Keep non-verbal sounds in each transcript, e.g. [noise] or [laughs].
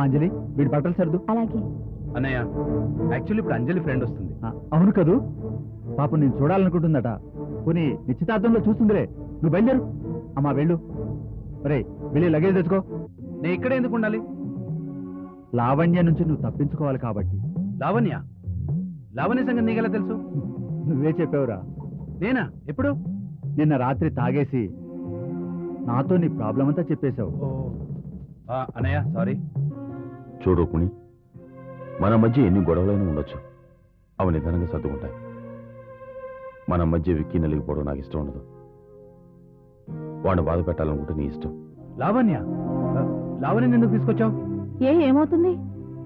అమ్మా అంజలి వీడి బట్టలు సర్దు. అలాగే. అన్నయ్య యాక్చువల్లీ ఇప్పుడు అంజలి ఫ్రెండ్ వస్తుంది. అవును కదూ? పాపం నేను చూడాలనుకుంటుందట. పోనీ నిశ్చితార్థంలో చూస్తుందిలే. నువ్వు బయలుదేరు. అమ్మా వెళ్ళు. రే వెళ్ళి లగేజ్ తెచ్చుకో. నేను ఇక్కడే ఎందుకు ఉండాలి? లావణ్య నుంచి నువ్వు తప్పించుకోవాలి కాబట్టి. లావణ్య? లావణ్య సంగతి నీకెలా తెలుసు? నువ్వే చెప్పావురా. నేనా? ఎప్పుడు? నిన్న రాత్రి తాగేసి నాతో నీ ప్రాబ్లం అంతా చెప్పేశావు. అన్నయ్య సారీ చూడు కుణి మన మధ్య ఎన్ని గొడవలైనా ఉండొచ్చు. అవి నిదానంగా సర్దుకుంటాయి. మన మధ్య విక్కి నలిగిపోవడం నాకు ఇష్టం ఉండదు. వాడిని బాధ పెట్టాలనుకుంటే నీ ఇష్టం. లావణ్య ఆ, లావణ్యని ఎందుకు తీసుకొచ్చావు? ఏ ఏమవుతుంది?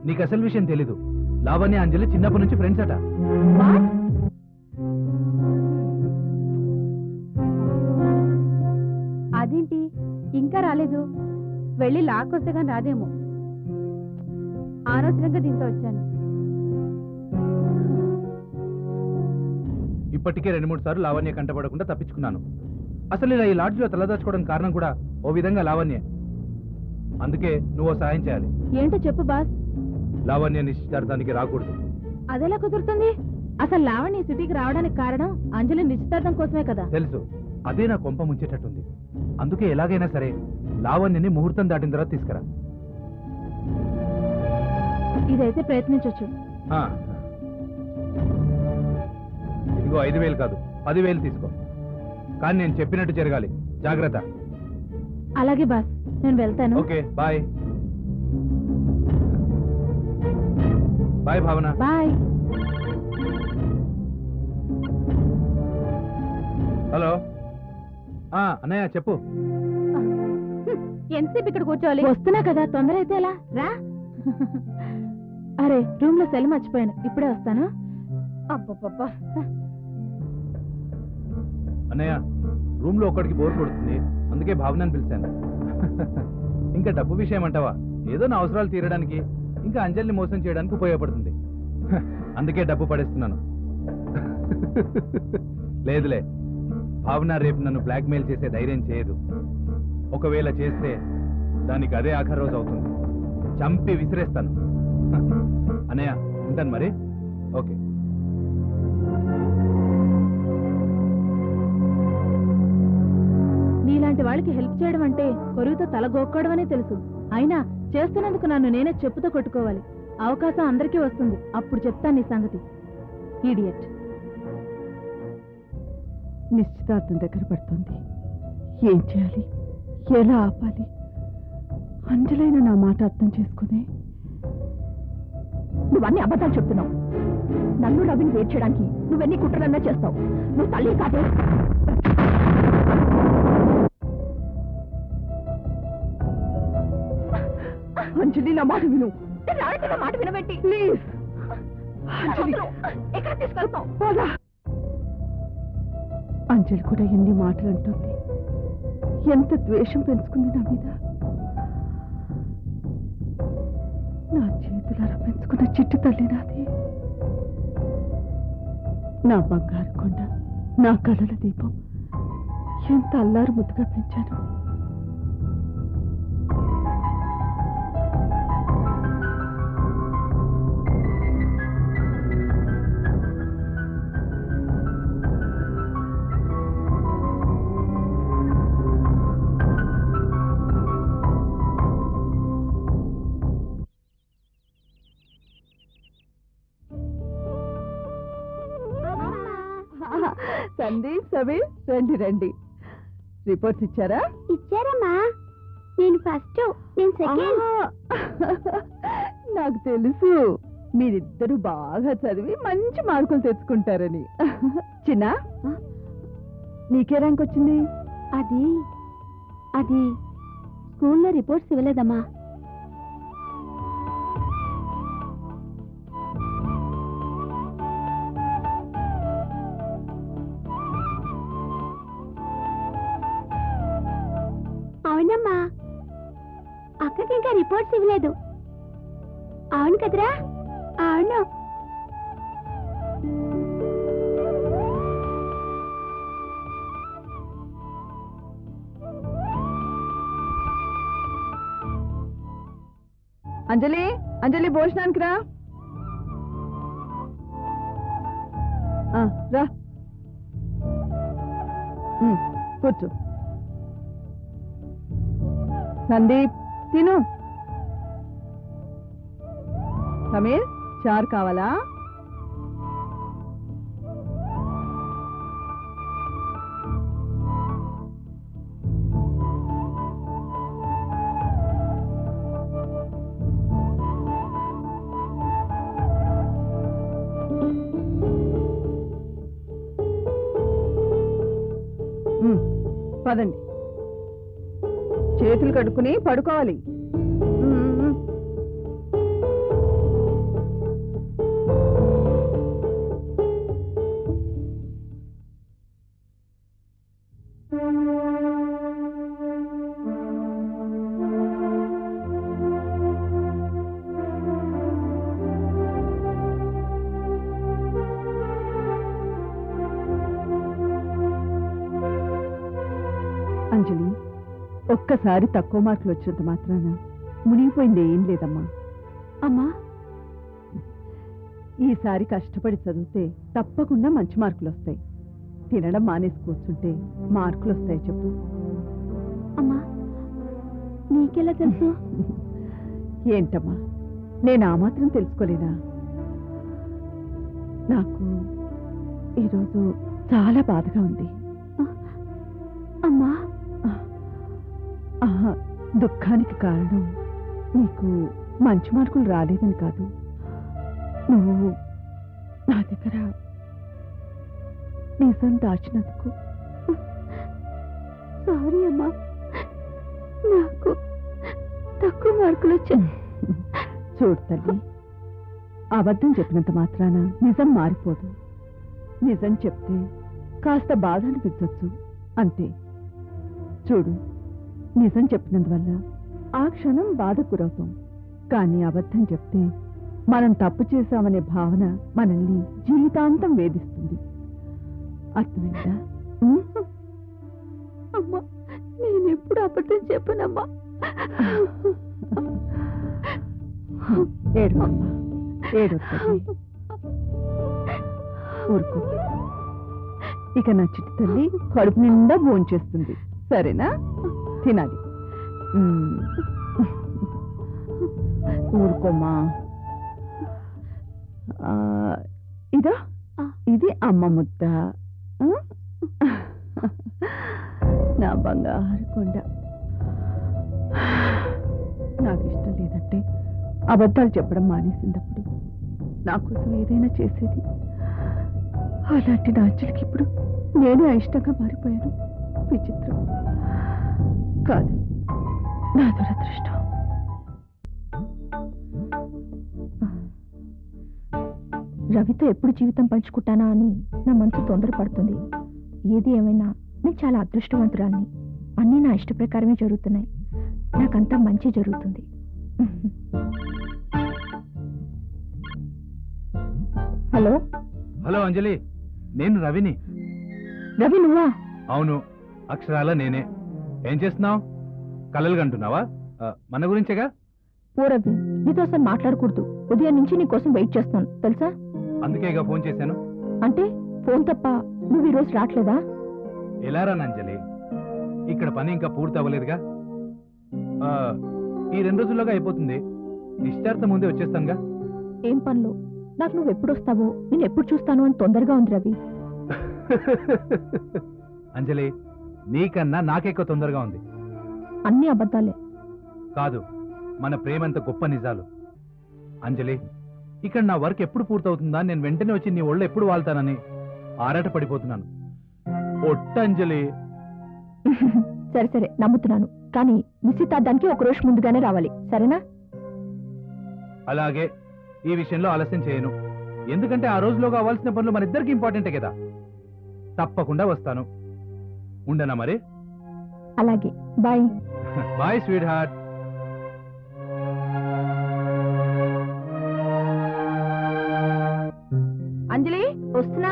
నీకు అసలు విషయం తెలీదు. లావణ్య అంజలి చిన్నప్పటి నుంచి ఫ్రెండ్స్ అట. అదేంటి? ఇంకా రాలేదు. వెళ్ళి లాక్కొస్తే కానీ రాదేమో. అనవసరంగా దీంతో వచ్చాను. ఇప్పటికే రెండు మూడు సార్లు లావణ్య కంటపడకుండా తప్పించుకున్నాను. అసలు ఇలా ఈ లాడ్జ్లో తలదాచుకోవడానికి కారణం కూడా ఓ విధంగా లావణ్య. అందుకే నువ్వు సాయం చేయాలి. ఏంటో చెప్పు బాస్. లావణ్య నిశ్చితార్థానికి రాకూడదు. అదెలా కుదురుతుంది? అసలు లావణ్య సిటీకి రావడానికి కారణం అంజలి నిశ్చితార్థం కోసమే కదా. తెలుసు. అదే నా కొంప ముంచేటట్టుంది. అందుకే ఎలాగైనా సరే లావణ్యని ముహూర్తం దాటిన తర్వాత తీసుకురా. ఇదైతే ప్రయత్నించొచ్చు. ఆ. ఇదిగో ఐదు వేలు కాదు పదివేలు తీసుకో. కానీ నేను చెప్పినట్టు జరగాలి. జాగ్రత్త. అలాగే బాస్ నేను వెళ్తాను. Okay bye. Bye Bhavana. Bye. Hello. ఆ అన్నయ్య చెప్పు. ఎంతసేపు ఇక్కడ కూర్చోవాలి? వస్తున్నా కదా తొందర అయితే ఎలా? రా. అరే రూమ్లో సెల్ మర్చిపోయాను. ఇప్పుడే వస్తాను? అబ్బబ్బబ్బా. అన్నయ్య రూమ్లో ఒక్కడికి బోర్ కొడుతుంది. అందుకే భావనని పిలిచాను. ఇంకా డబ్బు విషయం అంటావా? ఏదో నా అవసరాలు తీరడానికి ఇంకా అంజలిని మోసం చేయడానికి ఉపయోగపడుతుంది. అందుకే డబ్బు పడేస్తున్నాను. లేదులే భావన రేపు నన్ను బ్లాక్మెయిల్ చేసే ధైర్యం చేయదు. ఒకవేళ చేస్తే దానికి అదే ఆఖరి రోజు అవుతుంది. చంపి విసిరేస్తాను. [laughs] అన్నయ్య ఉంటాను మరి. ఓకే. నీలాంటి వాళ్ళకి హెల్ప్ చేయడం అంటే కొరువుతో తల గోక్కోవడం అనే తెలుసు. అయినా చేస్తున్నందుకు నన్ను నేనే చెప్పుతో కొట్టుకోవాలి. అవకాశం అందరికీ వస్తుంది. అప్పుడు చెప్తాను నీ సంగతి. ఈడియట్ నిశ్చితార్థం దగ్గర పడుతుంది. ఏం చేయాలి? ఎలా ఆపాలి? అంజలైన నా మాట అర్థం చేసుకునే నువ్వన్నీ అబద్ధాలు చెప్తున్నావు. నన్ను రవిని వేట్ చేయడానికి నువ్వెన్ని కుట్రలన్నా చేస్తావు. నువ్వు తల్లి కాదే. అంజలి నా మాట విను. మాట వినబెట్టి. ప్లీజ్. అంజలి. ఎక్కడ తీసుకెళ్తావు? అంజలి కూడా ఎన్ని మాటలు అంటుంది. ఎంత ద్వేషం పెంచుకుంది నా మీద. నా చేతులారా పెంచుకున్న చిట్టు తల్లి నాది. నా బంగారు కొండ నా కళల దీపం ఎంత అల్లారు ముద్దుగా పెంచాను. సందీప్ సమీర్ రండి రండి. రిపోర్ట్స్ ఇచ్చారా? ఇచ్చారమ్మా. నేను ఫస్ట్ నేను ఆహా! [laughs] నాకు తెలుసు. మీరిద్దరు బాగా చదివి మంచి మార్కులు తెచ్చుకుంటారని. [laughs] చిన్న నీకే ర్యాంక్ వచ్చింది? అది అది స్కూల్లో రిపోర్ట్స్ ఇవ్వలేదమ్మా. రిపోర్ట్స్ అవును కదరా? అవును. అంజలి అంజలి భోజనానికి రా. రా. కూర్చో. సందీప్ తిను. సమీర్ చారు కావాలా? ఉమ్, పదండి. చేతులు కడుక్కుని పడుకోవాలి. అంజలి ఒక్కసారి తక్కువ మార్కులు వచ్చినంత మాత్రాన మునిగిపోయింది ఏం లేదమ్మా. అమ్మా. ఈసారి కష్టపడి చదివితే తప్పకుండా మంచి మార్కులు వస్తాయి తినడం మానేసి కూర్చుంటే మార్కులు వస్తాయి చెప్పు. అమ్మా నీకెలా తెలుసు? [laughs] ఏంటమ్మా నేను ఆ మాత్రం తెలుసుకోలేనా? నాకు ఈరోజు చాలా బాధగా ఉంది. అమ్మా. దుఃఖానికి కారణం నీకు మంచి మార్కులు రాలేదని కాదు. నువ్వు నా దగ్గర నిజం దాచినందుకు. సారీ అమ్మా. నాకు తక్కువ మార్కులు వచ్చాయి. చూడు తల్లి అబద్ధం చెప్పినంత మాత్రాన నిజం మారిపోదు. నిజం చెప్తే కాస్త బాధ అనిపించవచ్చు అంతే. చూడు నిజం చెప్పినందువల్ల ఆ క్షణం బాధ గురవుతాం. కానీ అబద్ధం చెప్తే మనం తప్పు చేశామనే భావన మనల్ని జీవితాంతం వేధిస్తుంది. అర్థమైందా? అమ్మా నేను ఎప్పుడు అబద్ధం చెప్పనమ్మా. ఏడు ఏడు ఊరుకో. ఇక నా చిట్టి తల్లి కడుపు నిండా భోంచేస్తుంది సరేనా? తినాలి. ఊరుకోమ్మా. ఇదా. ఇది అమ్మ ముద్ద? నా బంగారు కొండ. నాకు ఇష్టం లేదంటే అబద్ధాలు చెప్పడం మానేసిందప్పుడు. నా కోసం ఏదైనా చేసేది. అలాంటి నా అంజలికి ఇప్పుడు నేనే అయిష్టంగా మారిపోయాను. విచిత్రం. కాదు నా దురదృష్టం. రవితో ఎప్పుడు జీవితం పంచుకుంటానా అని నా మనసు తొందరపడుతుంది. ఏది ఏమైనా నేను చాలా అదృష్టవంతురాల్ని. అన్నీ నా ఇష్ట ప్రకారమే జరుగుతున్నాయి. నాకంతా మంచి జరుగుతుంది. హలో? హలో అంజలి నేను రవిని. రవి నువ్వా? అవును అక్షరాల నేనే. ఏం చేస్తున్నావు? కలలు కంటున్నావా? మన గురించేగా? ఓ రవి నీతో అసలు మాట్లాడకూడదు. ఉదయం నుంచి నీ కోసం వెయిట్ చేస్తాను తెలుసా? అందుకేగా ఫోన్ చేశాను. అంటే ఫోన్ తప్ప నువ్వు ఈరోజు రావట్లేదా ఎలా రాను అంజలి? ఇక్కడ పని ఇంకా పూర్తి అవ్వలేదుగా. ఆ, ఈ రెండు రోజుల్లోగా అయిపోతుంది. నిశ్చార్థం ముందే వచ్చేస్తానుగా. ఏం పనులు? నాకు నువ్వు ఎప్పుడు వస్తావో నేను ఎప్పుడు చూస్తాను అని తొందరగా ఉంది రవి. [laughs] అంజలి నీకన్నా నాకెక్కువ తొందరగా ఉంది. అన్ని అబద్ధాలే. కాదు మన ప్రేమంత గొప్ప నిజాలు. అంజలి ఇక్కడ నా వర్క్ ఎప్పుడు పూర్తవుతుందా నేను వెంటనే వచ్చి నీ ఒళ్ళు ఎప్పుడు వాళ్తానని ఆరాట పడిపోతున్నాను. ఒట్ట అంజలి సరే సరే నమ్ముతున్నాను. కానీ నిశ్చితార్థానికి ఒక రోజు ముందుగానే రావాలి. సరేనా? అలాగే ఈ విషయంలో ఆలస్యం చేయను. ఎందుకంటే ఆ రోజులోగా అవ్వాల్సిన పనులు మన ఇద్దరికి ఇంపార్టెంటే కదా. తప్పకుండా వస్తాను. ఉండనా మరి? అలాగే. బాయ్. బాయ్ స్వీట్ హార్ట్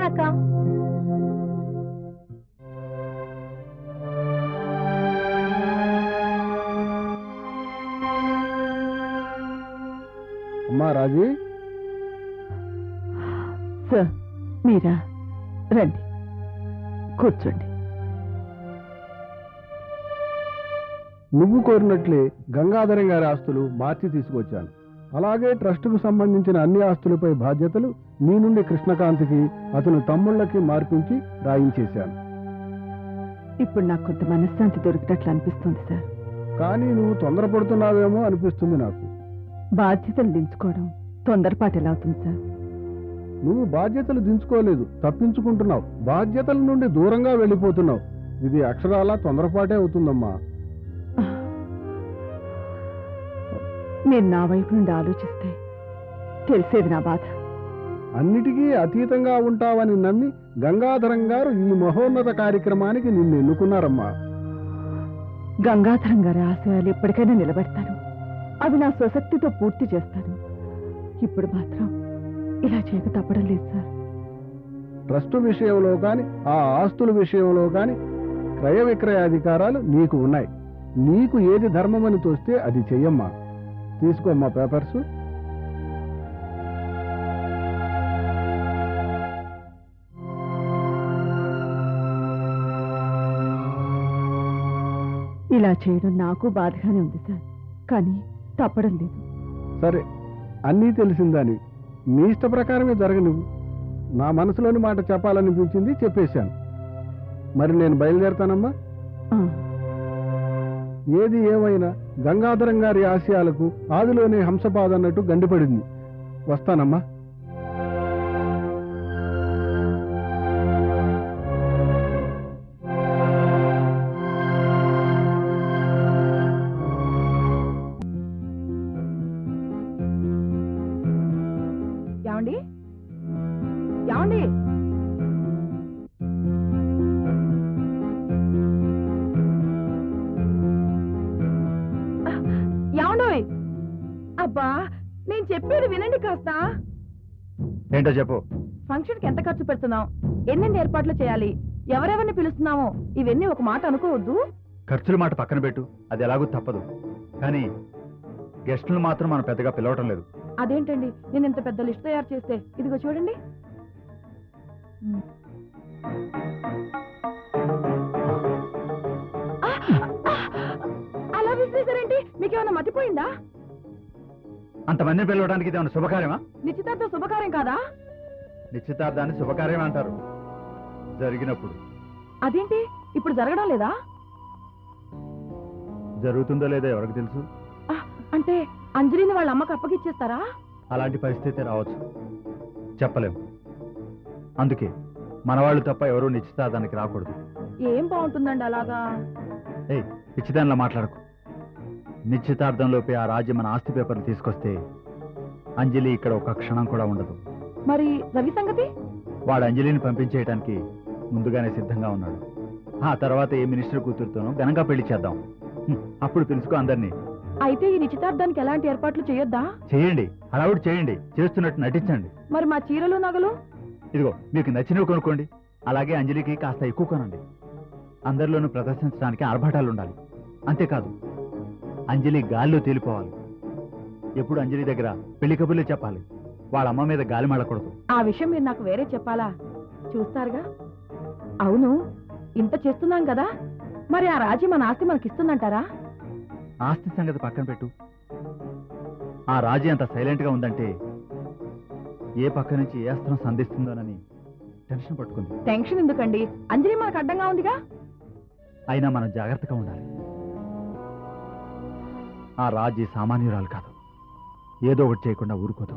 వస్తున్నానక్క అమ్మా రాజీ. సార్ మీరా? రండి. కూర్చోండి. నువ్వు కోరినట్లే గంగాధరం గారి ఆస్తులు మార్చి తీసుకొచ్చాను. అలాగే ట్రస్టుకు సంబంధించిన అన్ని ఆస్తులపై బాధ్యతలు నీ నుండి కృష్ణకాంత్కి అతని తమ్ముళ్ళకి మార్పించి రాయించేశాను. ఇప్పుడు నాకు కొంత మనశ్శాంతి దొరికినట్లు అనిపిస్తుంది సార్. కానీ నువ్వు తొందరపడుతున్నావేమో అనిపిస్తుంది నాకు. బాధ్యతలు దించుకోవడం తొందరపాటు ఎలా అవుతుంది సార్. నువ్వు బాధ్యతలు దించుకోలేదు తప్పించుకుంటున్నావు. బాధ్యతల నుండి దూరంగా వెళ్ళిపోతున్నావు. ఇది అక్షరాల తొందరపాటే అవుతుందమ్మా. నేను నా వైపు నుండి ఆలోచిస్తే తెలిసేది నా బాధ. అన్నిటికీ అతీతంగా ఉంటావని నమ్మి గంగాధరం గారు ఈ మహోన్నత కార్యక్రమానికి నిన్ను ఎన్నుకున్నారమ్మా. గంగాధరం గారి ఆశయాలు ఎప్పటికైనా నిలబెడతాను. అవి నా స్వశక్తితో పూర్తి చేస్తాను. ఇప్పుడు మాత్రం ఇలా చేయక తప్పడం లేదు సార్. ట్రస్టు విషయంలో కానీ ఆ ఆస్తుల విషయంలో కానీ క్రయ విక్రయాధికారాలు నీకు ఉన్నాయి. నీకు ఏది ధర్మమని తోస్తే అది చెయ్యమ్మా. తీసుకోమ్మా పేపర్స్. ఇలా చేయడం నాకు బాధగానే ఉంది సార్. కానీ తప్పడం లేదు. సరే అన్నీ తెలిసిందని నీ ఇష్ట ప్రకారమే జరగనివ్వు. నా మనసులోని మాట చెప్పాలనిపించింది చెప్పేశాను. మరి నేను బయలుదేరతానమ్మా? ఏది ఏమైనా గంగాధరం గారి ఆశయాలకు ఆదిలోనే హంసపాద అన్నట్టు గండిపడింది. వస్తానమ్మా. అబ్బా నేను చెప్పేది వినండి కాస్త. ఏంటో చెప్పు. ఫంక్షన్కి ఎంత ఖర్చు పెడుతున్నాం? ఎన్నెన్ని ఏర్పాట్లు చేయాలి? ఎవరెవరిని పిలుస్తున్నామో? ఇవన్నీ ఒక మాట అనుకోవద్దు. ఖర్చుల మాట పక్కన పెట్టు. అది ఎలాగూ తప్పదు. కానీ గెస్టులు మాత్రం మనం పెద్దగా పిలవటం లేదు. అదేంటండి? నేను ఇంత పెద్ద లిస్ట్ తయారు చేస్తే. ఇదిగో చూడండి. అలా విసిరేసారేంటి మీకేమైనా మతిపోయిందా? అంతమందిని పిలవడానికి ఇది ఏమైనా శుభకార్యమా? నిశ్చితార్థం శుభకార్యం కాదా? నిశ్చితార్థాన్ని శుభకార్యం అంటారు. జరిగినప్పుడు. అదేంటి? ఇప్పుడు జరగడం లేదా? జరుగుతుందో లేదో ఎవరికి తెలుసు? అంటే అంజలిని వాళ్ళ అమ్మకి అప్పగిచ్చేస్తారా? అలాంటి పరిస్థితి రావచ్చు. చెప్పలేం అందుకే మనవాళ్ళు తప్ప ఎవరూ నిశ్చితార్థానికి రాకూడదు. ఏం బాగుంటుందండి అలాగా? ఏయ్ పిచ్చిదానిలా మాట్లాడకు. నిశ్చితార్థంలోపే ఆ రాజ్యం మన ఆస్తి పేపర్లు తీసుకొస్తే అంజలి ఇక్కడ ఒక క్షణం కూడా ఉండదు. మరి రవి సంగతి? వాడు అంజలిని పంపించేయడానికి ముందుగానే సిద్ధంగా ఉన్నాడు. ఆ తర్వాత ఏ మినిస్టర్ కూతురుతోనో ఘనంగా పెళ్ళి చేద్దాం. అప్పుడు పిలుచుకో అందరినీ. అయితే ఈ నిశ్చితార్థానికి ఎలాంటి ఏర్పాట్లు చేయొద్దా? చేయండి హడావుడి చేయండి చేస్తున్నట్టు నటించండి. మరి మా చీరలు నగలు? ఇదిగో మీకు నచ్చినవి కొనుక్కోండి. అలాగే అంజలికి కాస్త ఎక్కువ కొనండి. అందరిలోనూ ప్రదర్శించడానికి ఆర్భాటాలు ఉండాలి. అంతేకాదు అంజలి గాల్లో తేలిపోవాలి ఎప్పుడు అంజలి దగ్గర పెళ్ళి కబుర్లే చెప్పాలి. వాళ్ళ అమ్మ మీద గాలి మళ్ళకూడదు ఆ విషయం మీరు నాకు వేరే చెప్పాలా? చూస్తారుగా? అవును ఇంత చేస్తున్నాం కదా. మరి ఆ రాజీ మన ఆస్తి మనకిస్తుందంటారా? ఆస్తి సంగతి పక్కన పెట్టు. ఆ రాజీ అంత సైలెంట్గా ఉందంటే ఏ పక్క నుంచి ఏ అస్త్రం సంధిస్తుందోనని టెన్షన్ పట్టుకుంది. టెన్షన్ ఎందుకండి? అంజలి మనకు అడ్డంగా ఉందిగా? అయినా మనం జాగ్రత్తగా ఉండాలి. ఆ రాజీ సామాన్యురాలు కాదు. ఏదో ఒకటి చేయకుండా ఊరుకోదు.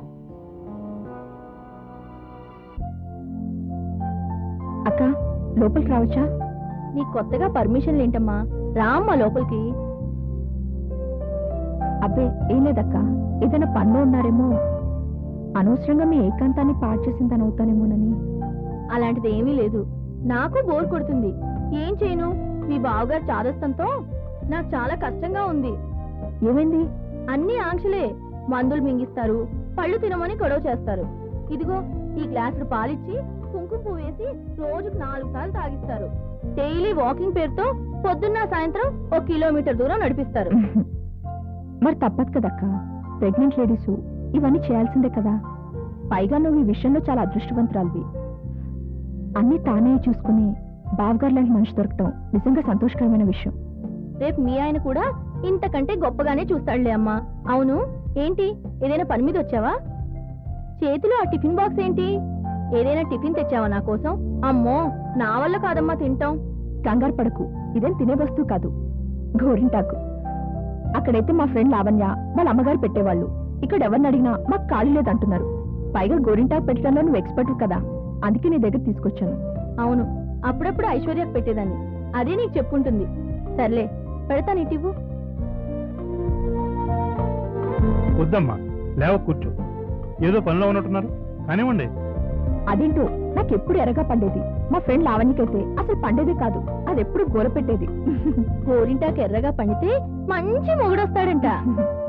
అక్క లోపలికి రావచ్చా? నీ కొత్తగా పర్మిషన్లు ఏంటమ్మా? రామ్మా లోపలికి. అబ్బే ఏం లేదక్క. ఏదైనా పనులు ఉన్నారేమో. అనవసరంగా మీ ఏకాంతాన్ని పాడు చేసిందని అవుతానేమోనని. అలాంటిది ఏమీ లేదు. నాకు బోర్ కొడుతుంది. ఏం చేయను? మీ బావగారు చాదస్తంతో నాకు చాలా కష్టంగా ఉంది. ఏమైంది? అన్ని ఆంక్షలే. మందులు మింగిస్తారు. పళ్ళు తినమని గొడవ చేస్తారు. ఇదిగో ఈ గ్లాసుడు పాలిచ్చి కుంకుమ పువ్వు వేసి రోజుకు నాలుగు సార్లు తాగిస్తారు. డైలీ వాకింగ్ పేరుతో పొద్దున్న సాయంత్రం ఒక కిలోమీటర్ దూరం నడిపిస్తారు. [laughs] మరి తప్పదు కదక్క. ప్రెగ్నెంట్ లేడీస్ ఇవన్నీ చేయాల్సిందే కదా. పైగా నువ్వు ఈ విషయంలో చాలా అదృష్టవంతురాలివి. అన్నీ తానే చూసుకుని బావగారు లాంటి మనిషి దొరకటం నిజంగా సంతోషకరమైన విషయం. రేపు మీ ఆయన కూడా ఇంతకంటే గొప్పగానే చూస్తాడులే అమ్మా. అవును? ఏంటి? ఏదైనా పని మీద వచ్చావా? చేతిలో ఆ టిఫిన్ బాక్స్ ఏంటి? ఏదైనా టిఫిన్ తెచ్చావా నా కోసం? అమ్మో నా వల్ల కాదమ్మా తింటాం. కంగారు పడకు. ఇదేం తినే వస్తువు కాదు. గోరింటాకు. అక్కడైతే మా ఫ్రెండ్ లావణ్య వాళ్ళ అమ్మగారు పెట్టేవాళ్ళు. ఇక్కడ ఎవరిని అడిగినా మాకు ఖాళీ లేదంటున్నారు. పైగా గోరింటాకు పెట్టడంలో నువ్వు ఎక్స్పర్ట్ కదా. అందుకే నీ దగ్గర తీసుకొచ్చాను. అవును. అప్పుడప్పుడు ఐశ్వర్యకు పెట్టేదాన్ని. అదే నీకు చెప్పుంటుంది. సర్లే పెడతాను ఇటివ్వు వద్దమ్మా లేవ కూర్చో. ఏదో పనిలో ఉన్నట్టున్నారు కానివ్వండి. అదేంటో నాకెప్పుడు ఎరగా పండేది. మా ఫ్రెండ్ లావణ్యకైతే అసలు పండేదే కాదు అది ఎప్పుడు గోర పెట్టేది. గోరింటాకు ఎర్రగా పండితే మంచి మొగుడొస్తాడంట. [laughs]